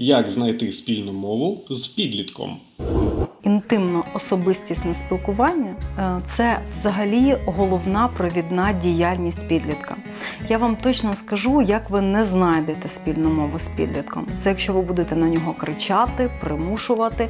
Як знайти спільну мову з підлітком? Інтимно-особистісне спілкування е, це взагалі головна провідна діяльність підлітка. Я вам точно скажу, як ви не знайдете спільну мову з підлітком. Це якщо ви будете на нього кричати, примушувати,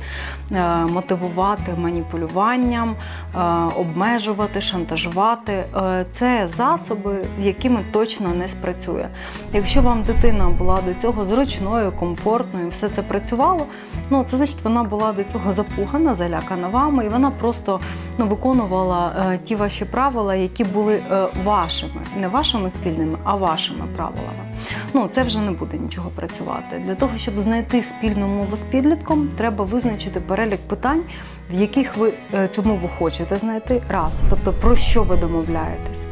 е, мотивувати маніпулюванням, е, обмежувати, шантажувати. Це засоби, якими точно не спрацює. Якщо вам дитина була до цього зручною, комфортною, все це працювало, ну це значить, вона була до цього запугана, залякана вами, і вона просто ну, виконувала е, ті ваші правила, які були е, вашими, не вашими спільними, а вашими правилами. Ну це вже не буде нічого працювати. Для того, щоб знайти спільну мову з підлітком, треба визначити перелік питань, в яких ви е, цю мову хочете знайти. Раз, тобто про що ви домовляєтесь.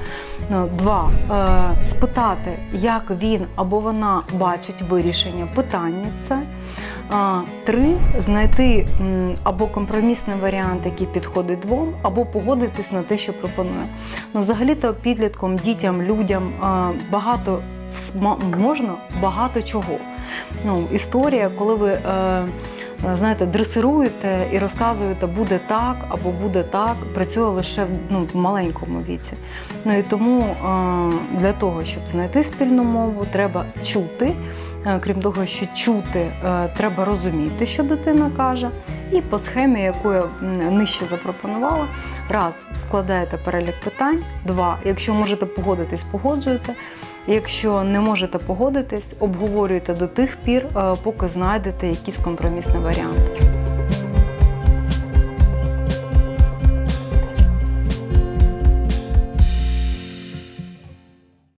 Ну, Два е, спитати, як він або вона бачить вирішення питання це. Три знайти або компромісний варіант, який підходить двом, або погодитись на те, що пропонує. Ну, взагалі-то підліткам, дітям, людям багато можна багато чого. Ну, історія, коли ви. Е, Знаєте, дресируєте і розказуєте, буде так або буде так, працює лише ну, в маленькому віці. Ну і тому е, для того, щоб знайти спільну мову, треба чути. Е, Крім того, що чути, е, треба розуміти, що дитина каже. І по схемі, яку я нижче запропонувала, раз складаєте перелік питань, два, якщо можете погодитись, погоджуєте. Якщо не можете погодитись, обговорюйте до тих пір, е, поки знайдете якийсь компромісний варіант.